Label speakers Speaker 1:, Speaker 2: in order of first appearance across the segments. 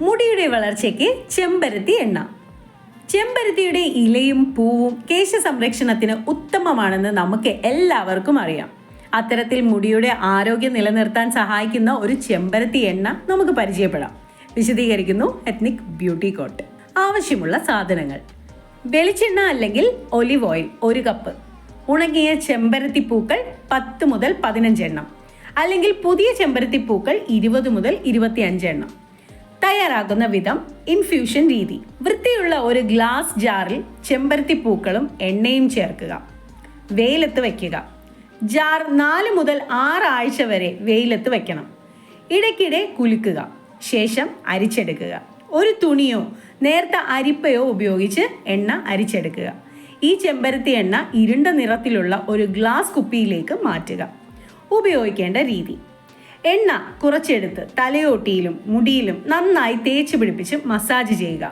Speaker 1: മുടിയുടെ വളർച്ചയ്ക്ക് ചെമ്പരത്തി എണ്ണ. ചെമ്പരത്തിയുടെ ഇലയും പൂവും കേശ സംരക്ഷണത്തിന് ഉത്തമമാണെന്ന് നമുക്ക് എല്ലാവർക്കും അറിയാം. അത്തരത്തിൽ മുടിയുടെ ആരോഗ്യം നിലനിർത്താൻ സഹായിക്കുന്ന ഒരു ചെമ്പരത്തി എണ്ണ നമുക്ക് പരിചയപ്പെടാം. വിശദീകരിക്കുന്നു എത്നിക് ബ്യൂട്ടി കോട്ട് ആവശ്യമുള്ള സാധനങ്ങൾ. വെളിച്ചെണ്ണ അല്ലെങ്കിൽ ഒലിവ് ഓയിൽ ഒരു കപ്പ്. ഉണങ്ങിയ ചെമ്പരത്തി പൂക്കൾ പത്ത് മുതൽ പതിനഞ്ച് എണ്ണം. അല്ലെങ്കിൽ പുതിയ ചെമ്പരത്തി പൂക്കൾ ഇരുപത് മുതൽ ഇരുപത്തിയഞ്ച് എണ്ണം തയ്യാറാക്കുന്ന വിധം ഇൻഫ്യൂഷൻ രീതി. വൃത്തിയുള്ള ഒരു ഗ്ലാസ് ജാറിൽ ചെമ്പരത്തി പൂക്കളും എണ്ണയും ചേർക്കുക. വെയിലത്ത് വയ്ക്കുക ജാർ നാല് മുതൽ ആറ് ആഴ്ച വരെ വെയിലത്ത് വയ്ക്കണം ഇടയ്ക്കിടെ കുലുക്കുക. ശേഷം അരിച്ചെടുക്കുക. ഒരു തുണിയോ നേർത്ത അരിപ്പയോ ഉപയോഗിച്ച് എണ്ണ അരിച്ചെടുക്കുക. ഈ ചെമ്പരത്തി എണ്ണ ഇരുണ്ട നിറത്തിലുള്ള ഒരു ഗ്ലാസ് കുപ്പിയിലേക്ക് മാറ്റുക. ഉപയോഗിക്കേണ്ട രീതി. എണ്ണ കുറച്ചെടുത്ത് തലയോട്ടിയിലും മുടിയിലും നന്നായി തേച്ച് പിടിപ്പിച്ച് മസാജ് ചെയ്യുക.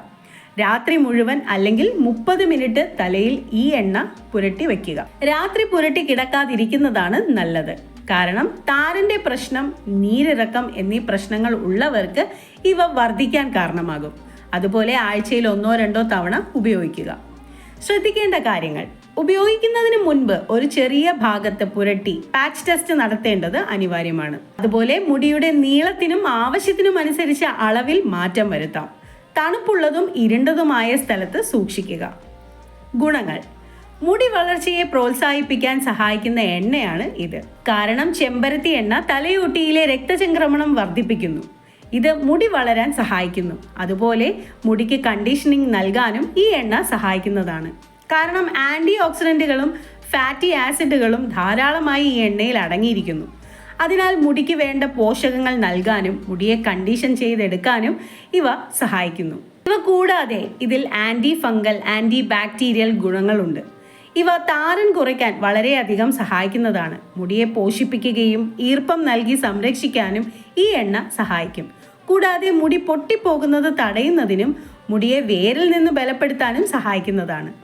Speaker 1: രാത്രി മുഴുവൻ അല്ലെങ്കിൽ മുപ്പത് മിനിറ്റ് തലയിൽ ഈ എണ്ണ പുരട്ടി വെക്കുക. രാത്രി പുരട്ടി കിടക്കാതിരിക്കുന്നതാണ് നല്ലത്. കാരണം താരന്റെ പ്രശ്നം നീരിറക്കം എന്നീ പ്രശ്നങ്ങൾ ഉള്ളവർക്ക് ഇവ വർദ്ധിക്കാൻ കാരണമാകും. അതുപോലെ ആഴ്ചയിൽ ഒന്നോ രണ്ടോ തവണ ഉപയോഗിക്കുക. ശ്രദ്ധിക്കേണ്ട കാര്യങ്ങൾ. ഉപയോഗിക്കുന്നതിന് മുൻപ് ഒരു ചെറിയ ഭാഗത്ത് പുരട്ടി പാച്ച് ടെസ്റ്റ് നടത്തേണ്ടത് അനിവാര്യമാണ്. അതുപോലെ മുടിയുടെ നീളത്തിനും ആവശ്യത്തിനും അനുസരിച്ച് അളവിൽ മാറ്റം വരുത്താം. തണുപ്പുള്ളതും ഇരുണ്ടതുമായ സ്ഥലത്ത് സൂക്ഷിക്കുക. ഗുണങ്ങൾ. മുടി വളർച്ചയെ പ്രോത്സാഹിപ്പിക്കാൻ സഹായിക്കുന്ന എണ്ണയാണ് ഇത്. കാരണം ചെമ്പരത്തി എണ്ണ തലയോട്ടിയിലെ രക്തചംക്രമണം വർദ്ധിപ്പിക്കുന്നു. ഇത് മുടി വളരാൻ സഹായിക്കുന്നു. അതുപോലെ മുടിക്ക് കണ്ടീഷനിങ് നൽകാനും ഈ എണ്ണ സഹായിക്കുന്നതാണ്. കാരണം ആന്റി ഓക്സിഡന്റുകളും ഫാറ്റി ആസിഡുകളും ധാരാളമായി ഈ എണ്ണയിൽ അടങ്ങിയിരിക്കുന്നു. അതിനാൽ മുടിക്ക് വേണ്ട പോഷകങ്ങൾ നൽകാനും മുടിയെ കണ്ടീഷൻ ചെയ്തെടുക്കാനും ഇവ സഹായിക്കുന്നു. ഇവ കൂടാതെ ഇതിൽ ആന്റി ഫംഗൽ ആന്റി ബാക്ടീരിയൽ ഗുണങ്ങളുണ്ട്. ഇവ താരൻ കുറയ്ക്കാൻ വളരെയധികം സഹായിക്കുന്നതാണ്. മുടിയെ പോഷിപ്പിക്കുകയും ഈർപ്പം നൽകി സംരക്ഷിക്കാനും ഈ എണ്ണ സഹായിക്കും. കൂടാതെ മുടി പൊട്ടിപ്പോകുന്നത് തടയുന്നതിനും മുടിയെ വേരിൽ നിന്ന് ബലപ്പെടുത്താനും സഹായിക്കുന്നതാണ്.